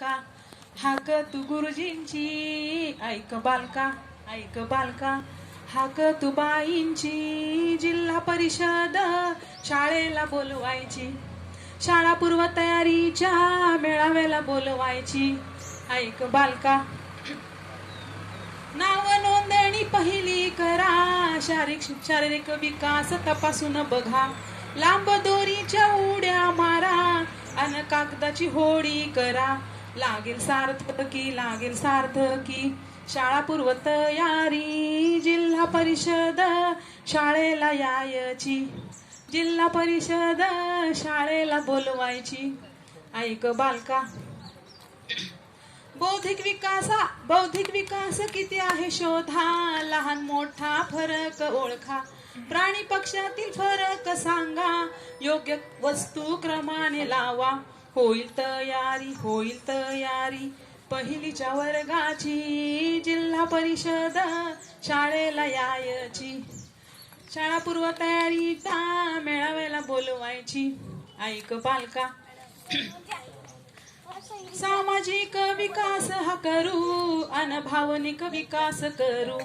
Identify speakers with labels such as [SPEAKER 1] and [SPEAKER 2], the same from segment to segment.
[SPEAKER 1] का हाक तू गुरुजींची ऐक बालका ऐक बालका. हाक तू बाईंची जिल्हा परिषद शाळेला बोलवायची. शाळा पूर्व तयारीच्या मेळाव्याला बोलवायची. ऐक बालका. नाव नोंदणी पहिली करा. शारीरिक शारीरिक विकास तपासून बघा. लांब दोरीच्या उड्या मारा. अन कागदाची होडी करा. लागेल सार्थकी लागेल सार्थकी शाळा पूर्व तयारी जिल्हा परिषद शाळेला यायची. जिल्हा परिषद शाळेला बोलवायची. ऐक बालका बौद्धिक विकासा बौद्धिक विकास किती आहे शोधा. लहान मोठा फरक ओळखा. प्राणी पक्षातील फरक सांगा. योग्य वस्तू क्रमाने लावा. होईल तयारी होईल तयारी. पहिलीच्या वर्गाची जिल्हा परिषद शाळेला यायची. शाळा पूर्व तयारीचा मेळाव्याला बोलवायची. ऐक पालका. सामाजिक विकास हा करू अन भावनिक विकास करू.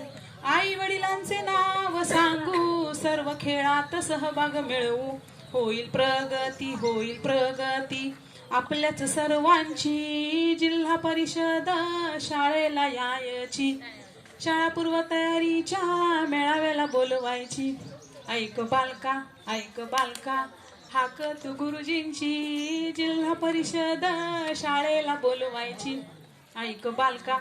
[SPEAKER 1] आई वडिलांचे नाव सांगू सर्व खेळात सहभाग मिळवू. होईल प्रगती होईल प्रगती. आपल्याच सर्वांची जिल्हा परिषद शाळेला यायची. शाळा पूर्व तयारीच्या मेळाव्याला बोलवायची. ऐक बालका ऐक बालका हाक तू गुरुजींची जिल्हा परिषद शाळेला बोलवायची. ऐक बालका